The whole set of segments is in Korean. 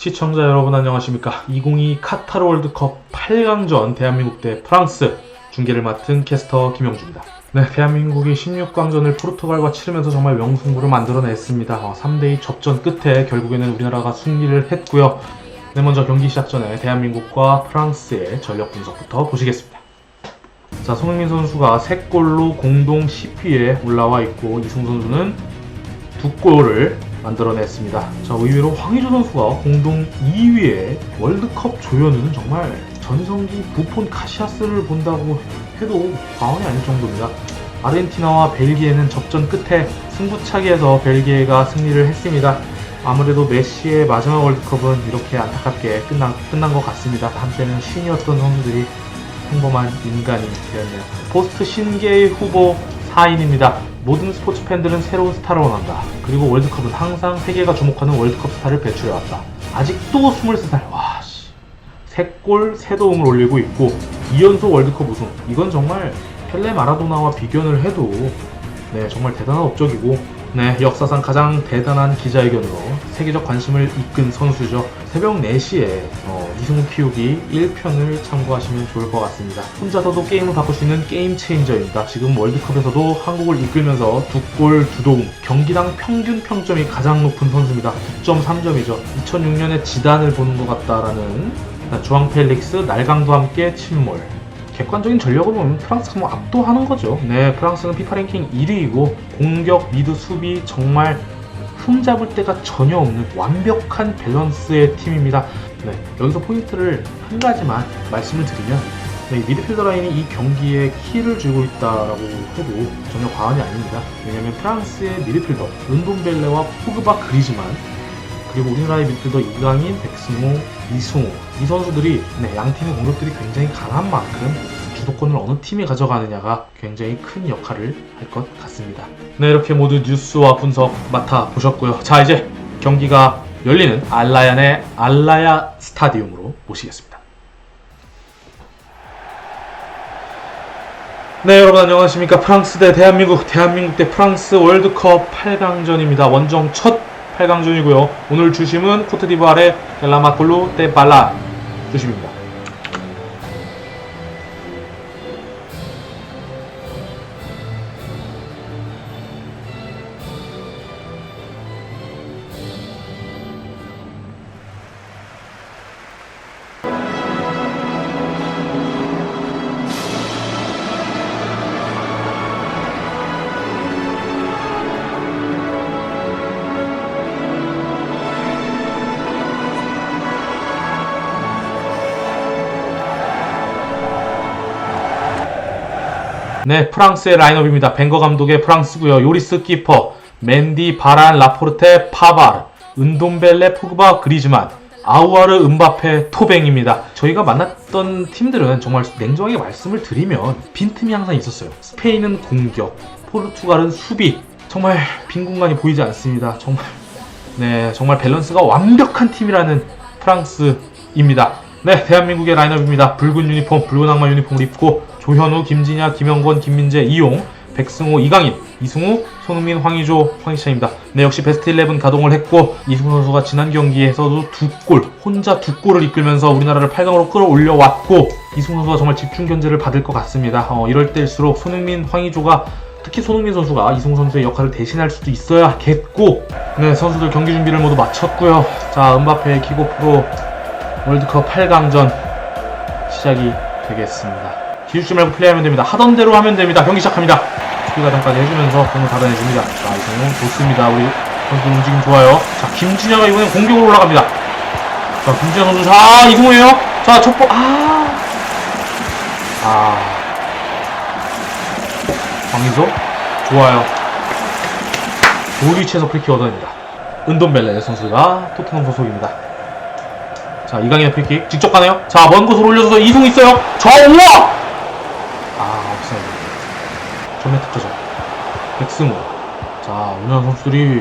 시청자 여러분 안녕하십니까? 2022 카타르 월드컵 8강전 대한민국 대 프랑스. 중계를 맡은 캐스터 김영주입니다. 네 대한민국이 16강전을 포르투갈과 치르면서 정말 명승부를 만들어냈습니다. 어, 3대2 접전 끝에 결국에는 우리나라가 승리를 했고요. 네 먼저 경기 시작 전에 대한민국과 프랑스의 전력 분석부터 보시겠습니다. 자 손흥민 선수가 3골로 공동 10위에 올라와 있고 이승 선수는 두 골을 만들어냈습니다. 자, 의외로 황의조 선수가 공동 2위에 월드컵 조현우는 정말 전성기 부폰 카시아스를 본다고 해도 과언이 아닐 정도입니다. 아르헨티나와 벨기에는 접전 끝에 승부차기에서 벨기에가 승리를 했습니다. 아무래도 메시의 마지막 월드컵은 이렇게 안타깝게 끝난, 끝난 것 같습니다. 한때는 신이었던 선수들이 평범한 인간이 되었네요. 포스트 신계의 후보 4인입니다. 모든 스포츠 팬들은 새로운 스타를 원한다. 그리고 월드컵은 항상 세계가 주목하는 월드컵 스타를 배출해왔다. 아직도 23살. 와, 씨. 3골, 3도움을 올리고 있고 2연속 월드컵 우승. 이건 정말 펠레 마라도나와 비교를 해도 네, 정말 대단한 업적이고 네, 역사상 가장 대단한 기자회견으로 세계적 관심을 이끈 선수죠. 새벽 4시에 어, 이승우 키우기 1편을 참고하시면 좋을 것 같습니다. 혼자서도 게임을 바꿀 수 있는 게임 체인저입니다. 지금 월드컵에서도 한국을 이끌면서 두 골, 두 도움, 경기당 평균 평점이 가장 높은 선수입니다. 9.3점이죠. 2006년에 지단을 보는 것 같다라는 주앙 펠릭스, 날강도 함께 침몰. 객관적인 전력으로 보면 프랑스가 뭐 압도하는 거죠. 네, 프랑스는 피파 랭킹 1위이고 공격, 미드, 수비 정말 흠잡을 데가 전혀 없는 완벽한 밸런스의 팀입니다. 네, 여기서 포인트를 한 가지만 말씀을 드리면 네, 이 미드필더 라인이 이 경기에 키를 쥐고 있다라고 해도 전혀 과언이 아닙니다. 왜냐하면 프랑스의 미드필더 은돈벨레와 포그바 그리즈만 그리고 우리나라의 미드필더 이강인, 백승호, 이승우 이 선수들이 네, 양 팀의 공격들이 굉장히 강한 만큼 주도권을 어느 팀이 가져가느냐가 굉장히 큰 역할을 할 것 같습니다. 네 이렇게 모두 뉴스와 분석 맡아 보셨고요. 자 이제 경기가 열리는 알라얀의 알라야 스타디움으로 모시겠습니다. 네 여러분 안녕하십니까 프랑스 대 대한민국 대한민국 대 프랑스 월드컵 8강전입니다 원정 첫 8강전이고요. 오늘 주심은 코트디부아르의 델라마콜루 대 발라 주심입니다 네 프랑스의 라인업입니다 벵거 감독의 프랑스고요 요리스 키퍼 맨디 바란 라포르테 파바르 은돔벨레 푸그바 그리즈만 아우아르 은바페 토뱅입니다. 저희가 만났던 팀들은 정말 냉정하게 말씀을 드리면 빈틈이 항상 있었어요. 스페인은 공격, 포르투갈은 수비. 정말 빈 공간이 보이지 않습니다. 정말 네 정말 밸런스가 완벽한 팀이라는 프랑스입니다. 네 대한민국의 라인업입니다. 붉은 유니폼, 붉은 악마 유니폼을 입고 조현우, 김진야, 김영권, 김민재, 이용, 백승호, 이강인, 이승우, 손흥민, 황의조, 황희찬입니다. 네, 역시 베스트 11 가동을 했고 이승우 선수가 지난 경기에서도 두 골, 혼자 두 골을 이끌면서 우리나라를 8강으로 끌어올려왔고 이승우 선수가 정말 집중 견제를 받을 것 같습니다. 어, 이럴 때일수록 손흥민, 황의조가 특히 손흥민 선수가 이승우 선수의 역할을 대신할 수도 있어야겠고 네, 선수들 경기 준비를 모두 마쳤고요. 자, 은바페의 킥오프로 월드컵 8강전 시작이 되겠습니다. 기죽지 말고 플레이하면 됩니다. 하던 대로 하면 됩니다. 경기 시작합니다. 수비 과정까지 해주면서 공을 받아내줍니다. 자, 이승우 좋습니다. 우리 선수 움직임 좋아요. 자, 김진영가 이번엔 공격으로 올라갑니다. 자, 김진영 선수, 자, 이승우예요. 자, 첫 번, 아, 아, 황희조, 좋아요. 좋은 위치에서 프리킥 얻어냅니다. 은돈벨레 선수가 토트넘 소속입니다. 자, 이강인의 프리킥 직접 가네요. 자, 먼 곳으로 올려줘서 이승우 있어요. 좌우와! 전면 특허죠. 백승우. 자, 우리나라 선수들이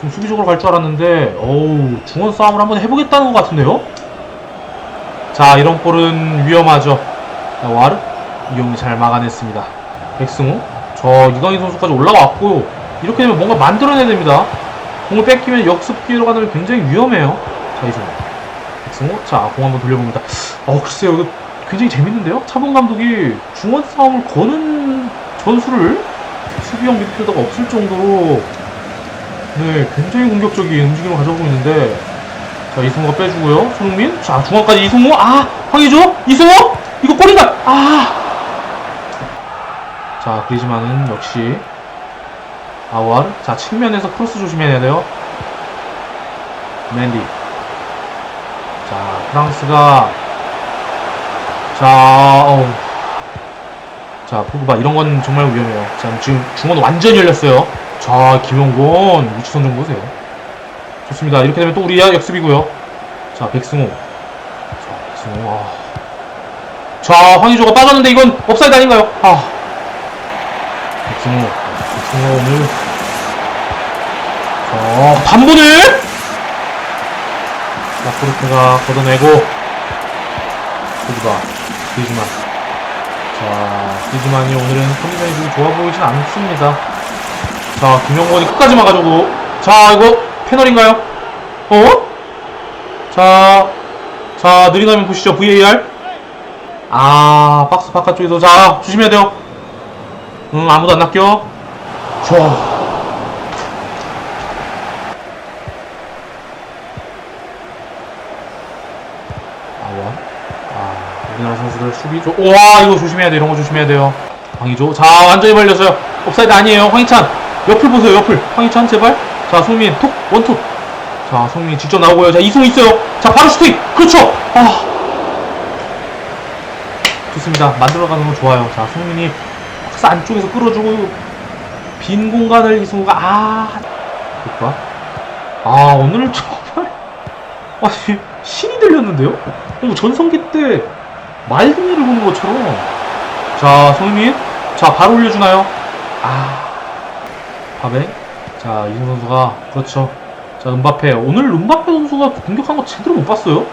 좀 수비적으로 갈 줄 알았는데, 어우, 중원 싸움을 한번 해보겠다는 것 같은데요? 자, 이런 볼은 위험하죠. 자, 와르? 이용이 잘 막아냈습니다. 백승우. 저 이강인 선수까지 올라왔고, 이렇게 되면 뭔가 만들어내야 됩니다. 공을 뺏기면 역습 기회로 가면 굉장히 위험해요. 자, 이승우. 백승호. 자, 공 한번 돌려봅니다. 어, 글쎄요. 이거 굉장히 재밌는데요? 차범 감독이 중원 싸움을 거는 전술을 수비형 미드필더가 없을 정도로 네, 굉장히 공격적인 움직임을 가져오고 있는데 자, 이승우가 빼주고요. 손흥민. 자, 중앙까지 이승우. 아, 황희조. 이승우. 이거 골인가? 아. 자, 그리지만은 역시 아월. 자, 측면에서 크로스 조심해야 돼요. 맨디. 자, 프랑스가 자, 어우. 자, 포그바 이런 건 정말 위험해요. 자, 지금 중원 완전히 열렸어요. 자, 김용곤 위치선 좀 보세요. 좋습니다. 이렇게 되면 또 우리야 역습이고요. 자, 백승호. 자, 백승호. 아. 자, 황희조가 빠졌는데 이건 업사이드 아닌가요? 아. 백승호. 백승호 오늘. 자, 반분을! 자, 포르테가 걷어내고. 포그바. 그리즈만. 자, 그리즈만이 오늘은 컨디션이 좀 좋아 보이진 않습니다. 자, 김영권이 끝까지 막아주고. 자, 이거 패널인가요? 어? 자, 자, 느리가면 보시죠. VAR. 아, 박스 바깥쪽에서. 자, 조심해야 돼요. 응, 아무도 안 낚여. 좋아. 아원. 아, 우리나라 선수들 수비 조, 와, 이거 조심해야 돼. 이런 거 조심해야 돼요. 황희조. 자, 완전히 벌렸어요. 옵사이드 아니에요. 황희찬. 옆을 보세요. 옆을. 황희찬, 제발. 자, 송민. 톡. 원투. 자, 송민이 직접 나오고요. 자, 이승우 있어요. 자, 바로 슈팅. 그렇죠. 아. 좋습니다. 만들어가는 건 좋아요. 자, 송민이 박스 안쪽에서 끌어주고 빈 공간을 이승우가 아. 볼까? 아, 오늘은 정말 아니, 신이 들렸는데요? 어, 전성기 때 말등이를 보는 것처럼. 자, 송민. 자, 바로 올려주나요? 아. 바베. 자, 이승우 선수가 그렇죠. 자, 은바페. 오늘 은바페 선수가 공격한 거 제대로 못 봤어요.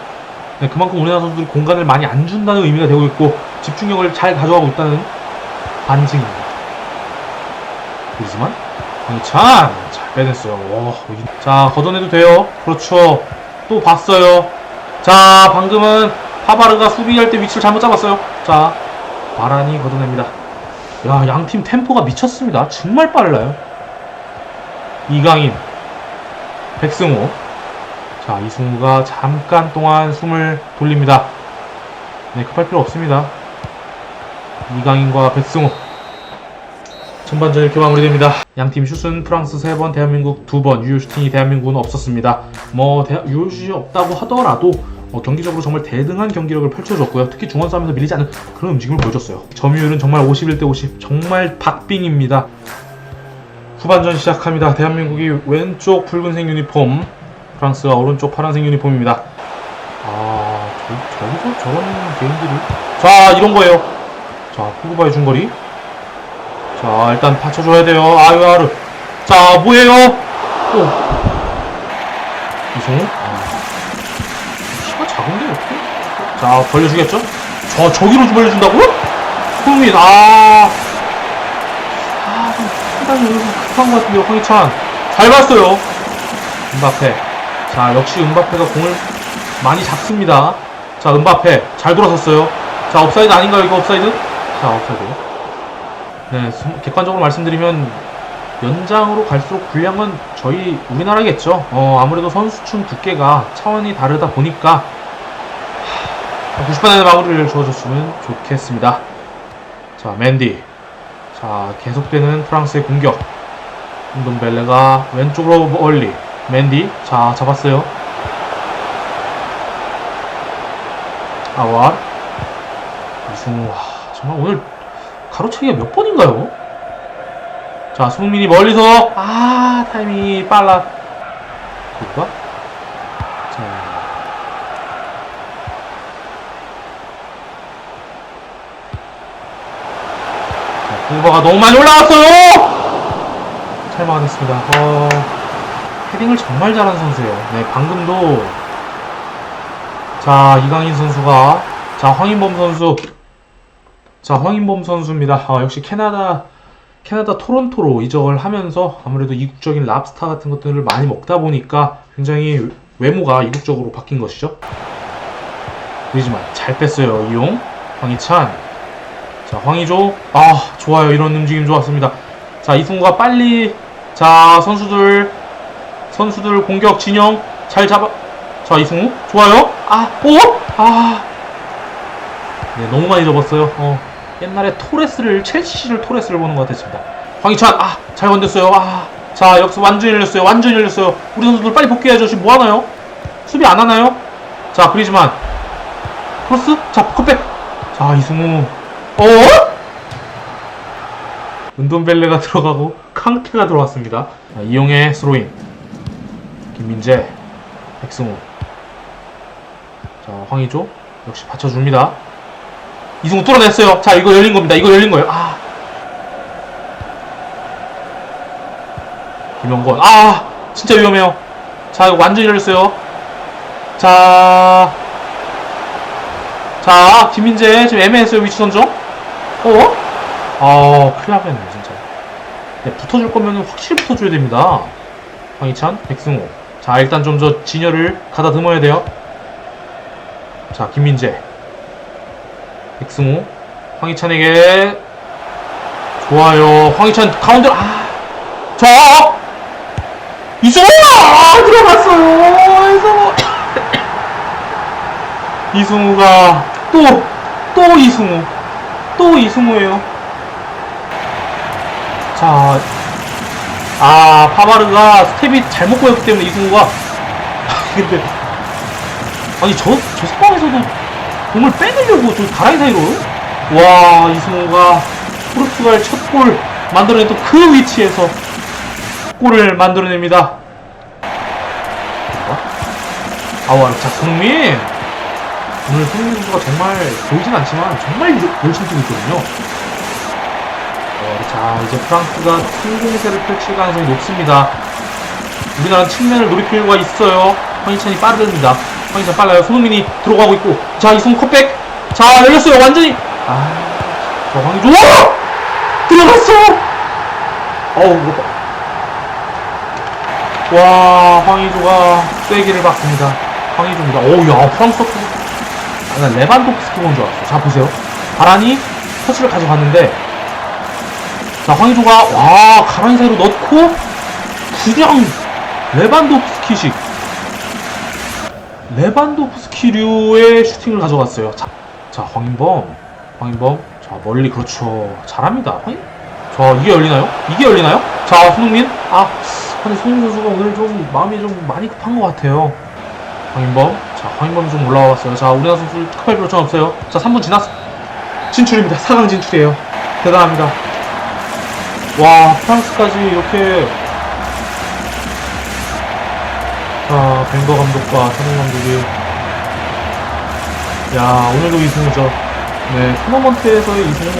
네, 그만큼 우리나라 선수들이 공간을 많이 안 준다는 의미가 되고 있고 집중력을 잘 가져가고 있다는 반증입니다. 그렇지만 황희찬 잘 빼냈어요. 와, 이- 자 걷어내도 돼요. 그렇죠. 또 봤어요. 자 방금은 파바르가 수비할 때 위치를 잘못 잡았어요. 자 바란이 걷어냅니다. 야 양팀 템포가 미쳤습니다. 정말 빨라요. 이강인, 백승호. 자 이승우가 잠깐 동안 숨을 돌립니다. 네 급할 필요 없습니다. 이강인과 백승호. 전반전 이렇게 마무리됩니다. 양팀 슛은 프랑스 3번, 대한민국 2번, 유효 슈팅이 대한민국은 없었습니다. 뭐 대- 유효 슛이 없다고 하더라도 어, 경기적으로 정말 대등한 경기력을 펼쳐줬고요. 특히 중원 싸움에서 밀리지 않는 그런 움직임을 보여줬어요. 점유율은 정말 51대 50, 정말 박빙입니다. 후반전 시작합니다. 대한민국이 왼쪽 붉은색 유니폼, 프랑스가 오른쪽 파란색 유니폼입니다. 아, 저, 저기서 저런 개인들이. 자, 이런 거예요. 자, 포그바의 중거리. 자, 일단 받쳐줘야 돼요. 아유 아르. 자, 뭐예요? 오. 이승우? 자, 벌려주겠죠? 저, 저기로 좀 벌려준다고요? 흥민, 아. 아, 좀 상당히 급한 것 같은데요, 황희찬. 잘 봤어요. 은바페. 자, 역시 은바페가 공을 많이 잡습니다. 자, 은바페. 잘 돌아섰어요. 자, 업사이드 아닌가요, 이거 업사이드? 자, 업사이드. 네, 수- 객관적으로 말씀드리면 연장으로 갈수록 건 저희 우리나라겠죠. 어, 아무래도 선수층 두께가 차원이 다르다 보니까 90분 안에 마무리를 주어줬으면 좋겠습니다. 자, 맨디. 자, 계속되는 프랑스의 공격. 운동벨레가 왼쪽으로 멀리. 맨디. 자, 잡았어요. 아왈. 이승우. 와, 정말 오늘 가로채기가 몇 번인가요? 자, 손흥민이 멀리서 아 타이밍이 빨라. 볼까? 자, 자, 공바가 너무 많이 올라왔어요. 잘 막아냈습니다. 어, 헤딩을 정말 잘하는 선수예요. 네, 방금도 자 이강인 선수가 자 황인범 선수 자, 황인범 선수입니다. 아, 역시 캐나다, 캐나다 토론토로 이적을 하면서 아무래도 이국적인 랍스타 같은 것들을 많이 먹다 보니까 굉장히 외모가 이국적으로 바뀐 것이죠. 그러지만 잘 뺐어요. 이용, 황희찬. 자, 황희조. 아, 좋아요. 이런 움직임 좋았습니다. 자, 이승우가 빨리 자, 선수들 선수들 공격 진영 잘 잡아. 자, 이승우. 좋아요. 아, 오! 아. 네, 너무 많이 접었어요. 어. 옛날에 토레스를 첼시를 토레스를 보는 것 같았습니다. 황희찬. 아, 잘 건댔어요. 아. 자, 여기서 완전히 열렸어요. 완전히 열렸어요. 우리 선수들 빨리 복귀해야죠. 지금 뭐 하나요? 수비 안 하나요? 자, 그리지만 크로스? 자, 컵백. 자, 이승우. 어? 은돈벨레가 들어가고 캉테가 들어왔습니다. 자, 이용의 스로인. 김민재. 백승우. 자, 황희조. 역시 받쳐줍니다. 이승우 뚫어냈어요. 자, 이거 열린 겁니다. 이거 열린 거예요. 아. 김영권. 아! 진짜 위험해요. 자, 이거 완전히 열렸어요. 자. 자, 김민재 지금 애매했어요 위치 선정. 어? 아, 큰일 나겠네 진짜. 네, 붙어줄 거면 확실히 붙어줘야 됩니다. 황희찬, 백승호. 자, 일단 좀 저 진열을 가다듬어야 돼요. 자, 김민재, 백승호, 황희찬에게 좋아요. 황희찬 가운데 아, 자, 이승호 아, 들어갔어요. 이승호. 이승우가 또, 또 이승우. 또 이승우예요. 자, 아, 파바르가 스텝이 잘못 보였기 때문에 이승우가. 근데, 아니, 저, 저 상황에서도 공을 빼내려고 저 가랑이 사이로. 와, 이승우가 포르투갈 첫 골 만들어냈던 그 위치에서 골을 만들어냅니다. 아와, 자, 손흥민. 오늘 손흥민 선수가 정말 보이진 않지만 정말 열심히 뛰고 있거든요. 어, 자, 이제 프랑스가 승공세를 펼칠 가능성이 높습니다. 우리나라는 측면을 노릴 필요가 있어요. 황희찬이 빠릅니다. 황희찬 빨라요. 손흥민이 들어가고 있고. 자, 이승우 컵백. 자, 열렸어요. 완전히. 아, 저 황희조. 와! 들어갔어! 어우, 봐. 와, 황희조가 쐐기를 받습니다. 황희조입니다. 오우, 야, 프랑스 아, 난 레반도프스키 본줄 알았어. 자, 보세요. 바란이 터치를 가져갔는데, 자, 황희조가, 와, 가랑이 사이로 넣고, 그냥, 레반도프스키식. 레반도프스키류의 슈팅을 가져갔어요. 자, 자, 황인범. 황인범. 자, 멀리, 그렇죠. 잘합니다. 황인? 자, 이게 열리나요? 이게 열리나요? 자, 손흥민. 아, 근데 손흥민 선수가 오늘 좀 마음이 좀 많이 급한 것 같아요. 황인범. 자, 황인범 좀 올라왔어요. 자, 우리나라 선수 필요 전 없어요. 자, 3분 지났어. 진출입니다. 4강 진출이에요. 대단합니다. 와, 프랑스까지 이렇게. 자, 벵거 감독과 선영 감독이. 야, 오늘도 이승우죠. 네, 토너먼트에서의 이승우.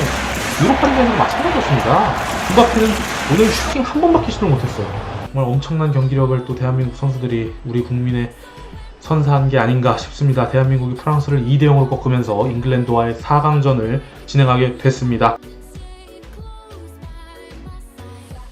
유로파리그에서 마찬가지였습니다. 김바페는 오늘 슈팅 한 번밖에 시도를 못했어요. 정말 엄청난 경기력을 또 대한민국 선수들이 우리 국민의 선사한 게 아닌가 싶습니다. 대한민국이 프랑스를 2대 0으로 꺾으면서 잉글랜드와의 4강전을 진행하게 됐습니다.